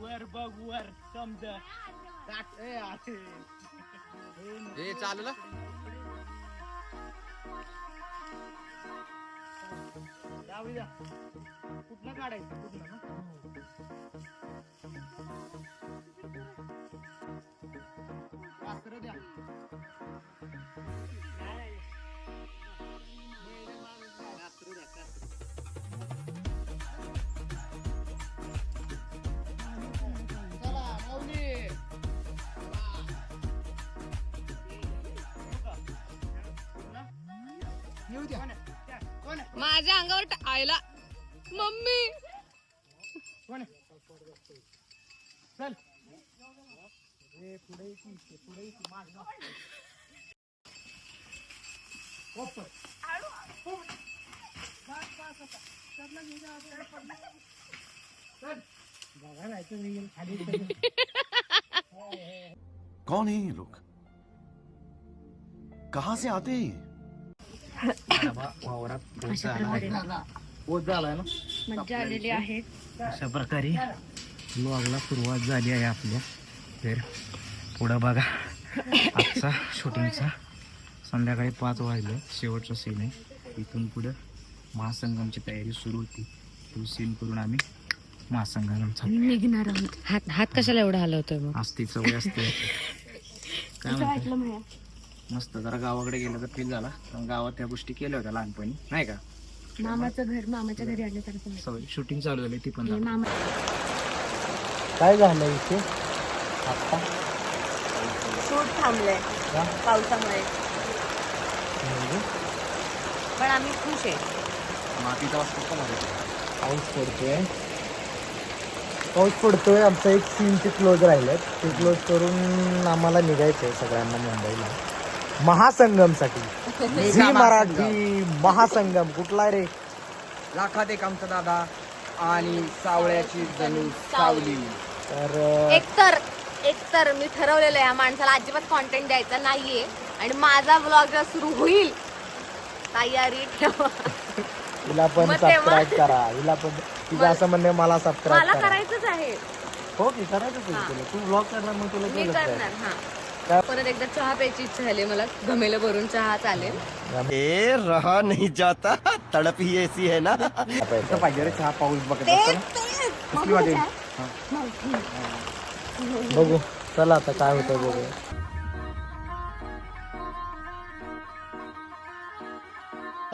वर बघ वर समज. हे कुठलं काढायचं? कुठलं येऊ द्या. माझ्या अंगावर टा- आयला. मम्मी! कोण चल. पुढे पुढे. कौन है ये लोग? कहां से आते हैं ये? वावरात पोच झाला पोच झालाय ना? मज्जा आलेली आहे. अशा प्रकारे ब्लॉगला सुरुवात झाली आहे आपल्या तर पुढं बघा. आजचा शूटिंगचा संध्याकाळी पाच वाजले. शेवटचा सीन आहे. इथून पुढं महासंगमची तयारी सुरू होती. तो सीन करून आम्ही महासंगम चालू निघणार आहोत. हात हात कशाला एवढा हलवतोय मग? असते सवय असते. काय म्हणते? वाटलं माया मस्त जरा गावाकडे गेलं तर फील झाला. पण गावात त्या गोष्टी केल्या होत्या लहानपणी. नाही का? मामाचं घर मामाच्या घरी आल्यासारखं सवय शूटिंग चालू झाली ती पण वाटलं. झाली. मामा काय झालं इथे? आता शूट थांबलंय. का? पावसामुळे. म्हणजे? पण आम्ही खुश आहे. मातीचा पण होता. पाऊस पडतोय. पाऊस पडतोय. आमचं एक सीनचे क्लोज राहिलेत ते क्लोज करून आम्हाला निघायचं आहे सगळ्यांना मुंबईला. महासंगमसाठी. झी मराठी महासंगम. कुठला रे? लाखात एक आमचा दादा आणि सावळ्याची जणू सावली. तर एकतर एकतर मी ठरवलेलं आहे या माणसाला अजिबात कॉन्टेंट द्यायचा नाहीये. आणि माझा ब्लॉग सुरू होईल तयारी ठेवा. हिला पण मग तेव्हा- सबस्क्राईब करा. हिला पण तिचं असं म्हणणे मला सबस्क्राईब मला करा. करायचंच आहे. हो की करायचं तुला. तुला. तू ब्लॉग करणार मग तुला मी केलंच करणार पाहिजे. हा? परत एकदा चहा प्यायची इच्छा झाली मला. घमेलं भरून चहा चालेल. ए रहा नहीं जाता. तड़प ही ऐसी है ना. पाहिजे रे चहा पाऊस बघत कसली वाटेल? बघू. चला आता काय होतंय बघू.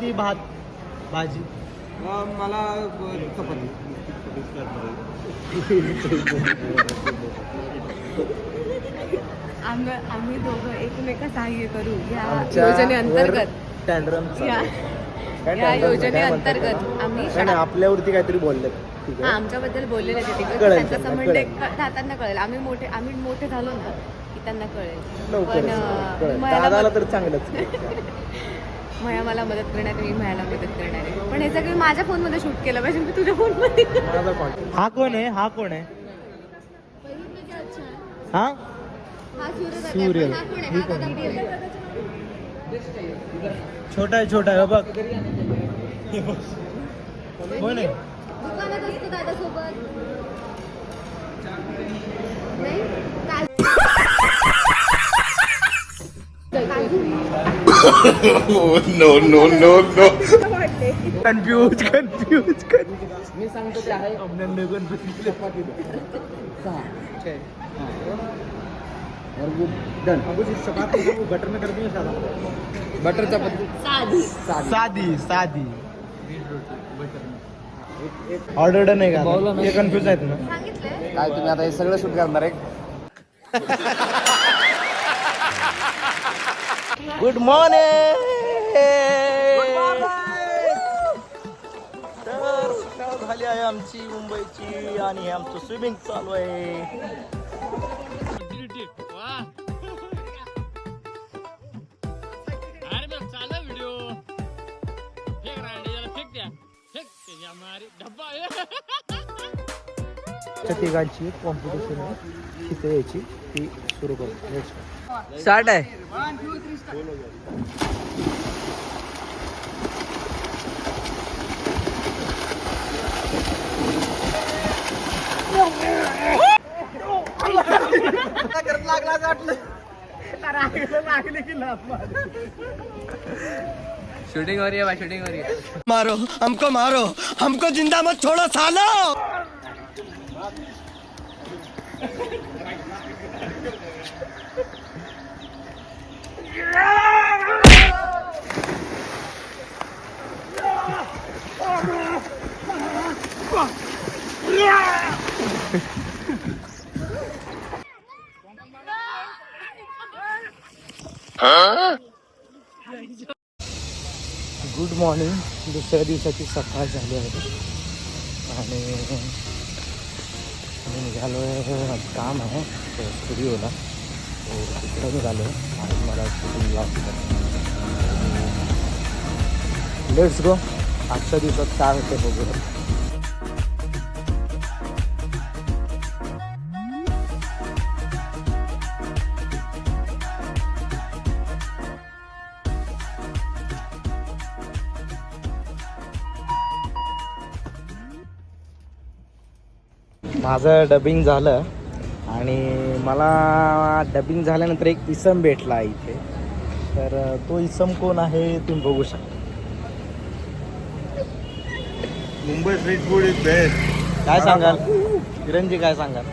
ती भात भाजी. मला चपाती. आम्ही आम्ही दोघं एकमेका सहाय्य करू या आमच्या योजनेअंतर्गत टँडरम या आहे. या योजनेअंतर्गत आम्ही आपल्यावरती काहीतरी बोलले ठीक हा, आहे आमच्याबद्दल बोललेले ते तिकडे कळेल त्यांचा त्यांना, संबंध कळेल. एक- हा, त्यांना कळेल. आम्ही मोठे आम्ही मोठे झालो ना की त्यांना कळेल. लवकर पण अं, मयाला दादाला मद- तर चांगलंच मया मला मदत करणार मी मयाला मदत करणार आहे. पण हे सगळं माझ्या फोनमध्ये शूट केलं पाहिजे मी तुझ्या फोनमध्ये माझा कॉन्टॅक्ट हा कोण आहे? हा कोण आहे. हा? सूर्य. ही कोण? छोटा आहे छोटा आहे बघ. हे बघ. कोण आहे दुकानात असतो दादा सोबत. नाही? काल- no no no no confuse confuse मी सांगतो ते आहे. डन बटर में कर दूंगा सादा बटर चपाती। साधी सादी। सादी ऑर्डर डन आहे का. ते कन्फ्यूज आहेत ना। काय तुम्ही आता हे सगळं शूट करणार आहे? गुड मॉर्निंग झाली आहे आमची मुंबईची आणि आमचं स्विमिंग चालू आहे. तिघांची कॉम्पिटिशन आहे. तिथे यायची ती सुरू करू. नेक्स्ट स्टार्ट आहे. लागला लागले की लाभ शूटिंग हो रही है भाई शूटिंग हो रही है। मारो हमको मारो। हमको जिंदा मत छोड़ो सालो। गुड मॉर्निंग, दुसऱ्या दिवसाची की झाली आहे. आणि मी निघालो आहे काम आहे स्टुडिओला. तिकडं निघालो आहे आणि मला शूटिंग लेट्स गो आजच्या दिवसात काय होते बघूया. माझं डबिंग झालं आणि मला डबिंग झाल्यानंतर एक इसम भेटला इथे. तर तो इसम कोण आहे तुम्ही बघू शकता. Mumbai street food is best काय सांगाल? किरणजी काय सांगाल?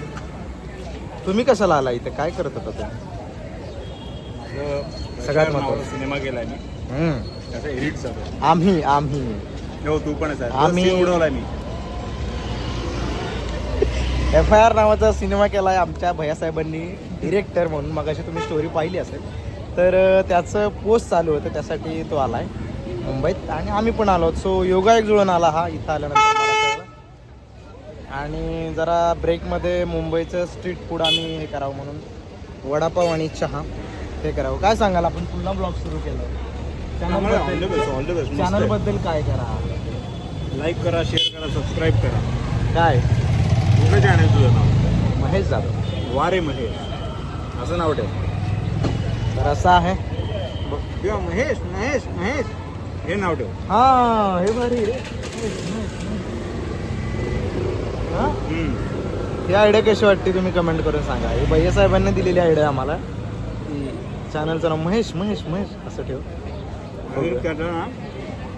तुम्ही कशाला आला इथे? काय करत होता तुम्ही? सगळ्यात महत्त्वाचं. सिनेमा केलाय मी. त्याचा एडिट. आम्ही आम्ही. हो तू पण आम्ही- उडवलाय मी. एफ आय आर नावाचा सिनेमा केला आहे आमच्या भैयासाहेबांनी डिरेक्टर म्हणून. मग तुम्ही स्टोरी पाहिली असेल. तर त्याचं पोस्ट चालू होतं त्यासाठी तो आला आहे मुंबईत. आणि आम्ही पण आलो सो योगा एक जुळून आला हा इथं आल्यानंतर. आणि जरा ब्रेकमध्ये मुंबईचं स्ट्रीट फूड आम्ही हे करावं म्हणून वडापाव आणि चहा हे करावं. काय सांगाल आपण? पुन्हा ब्लॉग सुरू केलं. चॅनलबद्दल काय करा? लाईक करा शेअर करा सबस्क्राईब करा. काय? कुठे चॅनल तुझं नाव? महेश जाधव. वारे महेश. असं नाव ठेव. तर असं आहे. किंवा महेश महेश महेश. हे नाव ठेव. हा हे भारी हा? आयडिया कशी वाटते तुम्ही कमेंट करून सांगा. हे भैया साहेबांनी दिलेली आयडिया आम्हाला. की चॅनलचं नाव महेश महेश महेश असं ठेव. त्याचा ना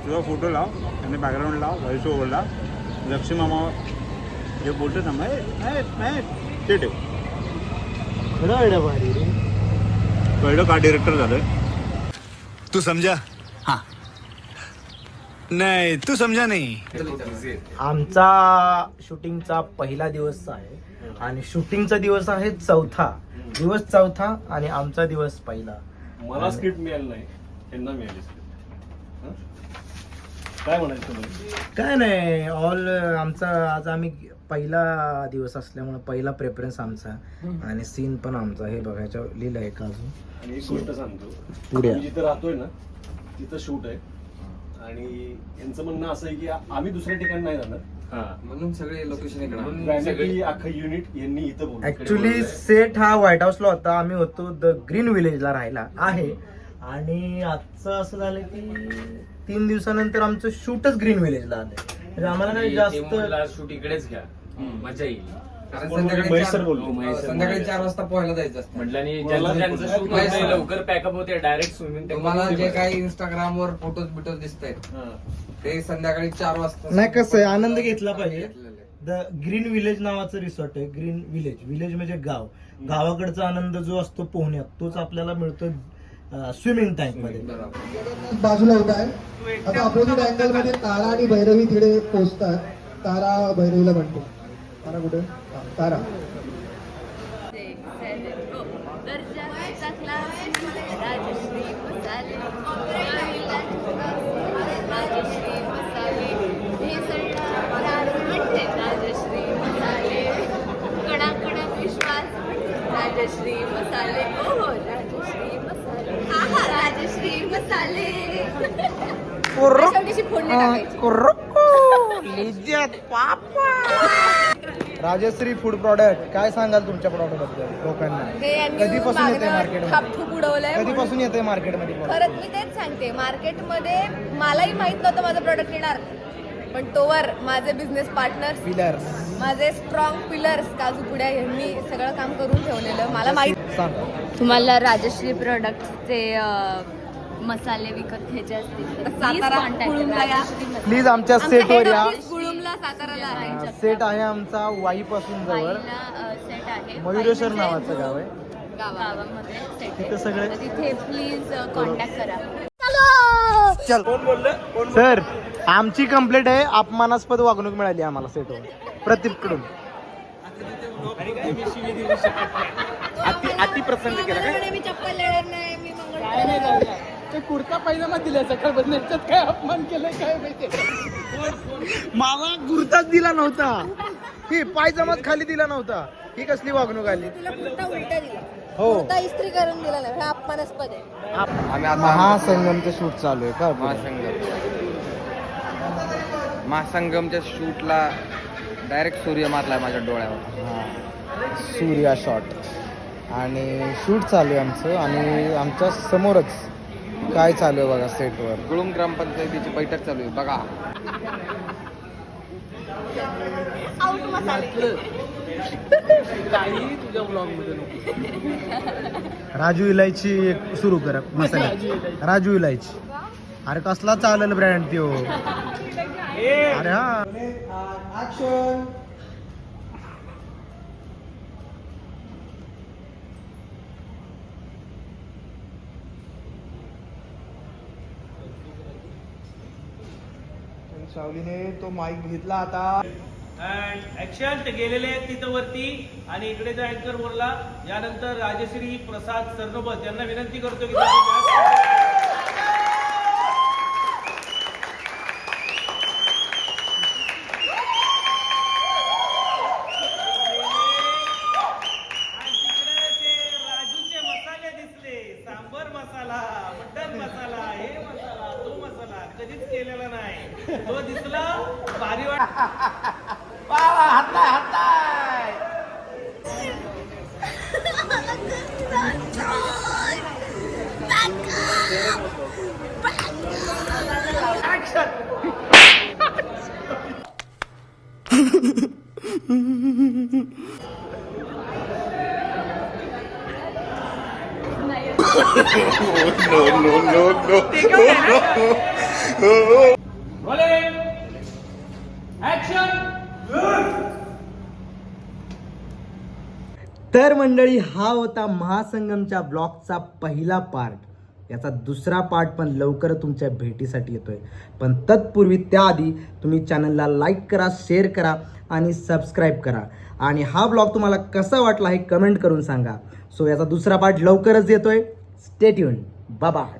तुझा फोटो लाव. आणि बॅकग्राऊंड लाव. व्हॉइस ओव्हर लाव. लक्ष्मी मामा जे बोलतो ना ते ठेव. खरं आयडिया भारी रे. कळलं का डिरेक्टर झालं तू समझा हाँ. नहीं तू समझा नहीं. आमचा शूटिंगचा पहिला दिवस आहे आणि शूटिंगचा दिवस आहे चौथा. दिवस चौथा आणि आमचा दिवस पहिला. मला स्क्रिप्ट मिळालं नाही त्यांना मिळाली. काय म्हणायचं तुम्हाला काय नाही ऑल आमचा आज आम्ही पहिला दिवस असल्यामुळे पहिला प्रेफरन्स आमचा आणि सीन पण आमचा. हे बघायचं लिहिलं आहे का अजून? आणि एक गोष्ट सांगतो. पुढे. आम्ही जिथं राहतोय ना तिथं शूट आहे. आणि यांचं म्हणणं असं आहे की आ- आम्ही दुसऱ्या ठिकाणी नाही जाणार. म्हणून सगळे लोकेशन अख्खं युनिट यांनी इथं बोलवलं. ऍक्च्युली सेट हा व्हाईट हाऊसला होता. आम्ही होतो द ग्रीन विलेजला राहायला. आहे. आणि आजचं असं झालं की तीन दिवसानंतर आमचं शूटच ग्रीन विलेजला आलंय. म्हणजे आम्हाला काही जास्त शूट इकडेच घ्या. मजा येईल. कारण कोण बोलले? महेश सर बोलले. हो, संध्याकाळी चार वाजता पोहायला जायचं असतं. म्हटलं आणि मला ज्यांचं त्यांचं ज्यांचं shoot shoot होतंय, होतंय, लवकर पॅकअप होते डायरेक्ट स्विमिंग तुम्हाला जे काही इंस्टाग्राम वर फोटोज बिटोज दिसत आहेत हां. ते संध्याकाळी चार वाजता नाही कसं आहे आनंद घेतला पाहिजे. घेतलेलं. द ग्रीन विलेज नावाचं रिसॉर्ट आहे ग्रीन विलेज. विलेज म्हणजे गाव. गावाकडचा आनंद जो असतो पोहण्यात तोच आपल्याला मिळतो स्विमिंग टँकमध्ये. बाजूला उभा आहे. आता अपोजिट अँगलमध्ये तारा आणि भैरवी तिकडे पोचतात. तारा भैरवीला म्हणतो तारा कुठे? तारा दर्जाचा क्लास राजश्री मसाले राजश्री मसाले भेसळला परार म्हणते राजश्री मसाले कणाकणात विश्वास राजश्री मसाले ओ हो राजश्री मसाले आहा राजश्री मसाले शेवटीची फोडणी टाकायची राजश्री फूड प्रॉडक्ट काय सांगाल तुमच्या प्रॉडक्टबद्दल लोकांना कधीपासून येते मार्केटमध्ये उडवलंय कधीपासून येते मार्केटमध्ये? खरंच मी तेच सांगते मार्केटमध्ये मलाही माहीत नव्हतं माझं प्रॉडक्ट येणार. पण तोवर माझे बिझनेस पार्टनर पिलर माझे स्ट्रॉंग पिलर्स काजू पुड्या यांनी सगळं काम करून ठेवलेलं. मला माहीत सांग. तुम्हाला राजश्री प्रोडक्टचे मसाले विकत घ्यायचे असतील प्लीज आमच्या सेटवर या. सेट आहे. आमचा वाई पासून जवळ सेट आहे. मयुरेश्वर नावाचं गाव आहे. गावामध्ये. तिथं सगळे तिथे प्लीज कॉन्टॅक्ट करा. चल! सर आमची कंप्लेंट आहे. अपमानास्पद वागणूक मिळाली आम्हाला सेटवर प्रदीपकडून अति अति प्रसंग केला काय ते कुर्ता पायजामा दिला सकाळपासून. याच्यात काय अपमान केलं काय माहिती? मला गुर्ताच दिला नव्हता. ही पायजमाच खाली दिला नव्हता. ही कसली वागणूक आली? तुला कुर्ता उलटा दिला. हो. कुर्ता इस्त्री करून दिला नाही. हे अपमानास्पद आहे. आम्ही आता महासंगमचं शूट चालू आहे का? महासंगम. महासंगमच्या शूटला डायरेक्ट सूर्य मारलाय माझ्या डोळ्यावर. हा. सूर्या शॉट आणि शूट चालू आहे आमचं आणि आमच्या समोरच काय चालू आहे बघा सेटवर गुळूम ग्रामपंचायतीची बैठक चालू आहे. बघा. काही तुझ्या ब्लॉगमध्ये नको. राजू इलायची सुरू कर मसाला. राजू इलायची. अरे कसला चालेल ब्रँड त्यो. अरे हा. ऍक्शन सावलीने तो माईक घेतला आता. ऍक्शन ते गेलेले आहेत तिथं वरती आणि इकडे जो अँकर बोलला यानंतर राजश्री प्रसाद सरनोबत यांना विनंती करतो की त्यांनी आणि तिकडे ते राजूचे मसाले दिसले सांबर मसाला मटन मसाला हे मसाला तो मसाला कधीच केलेला नाही तो दिसला भारी वाट तर मंडळी हा होता महासंगमच्या ब्लॉगचा पहिला पार्ट. याचा दुसरा पार्ट पण लवकर तुमच्या भेटीसाठी येतोय. पण तत्पूर्वी त्याआधी तुम्ही चॅनलला लाईक करा शेअर करा आणि सबस्क्राईब करा. आणि हा ब्लॉग तुम्हाला कसा वाटला हे कमेंट करून सांगा. सो याचा दुसरा पार्ट लवकरच येतोय. Stay tuned. Bye-bye.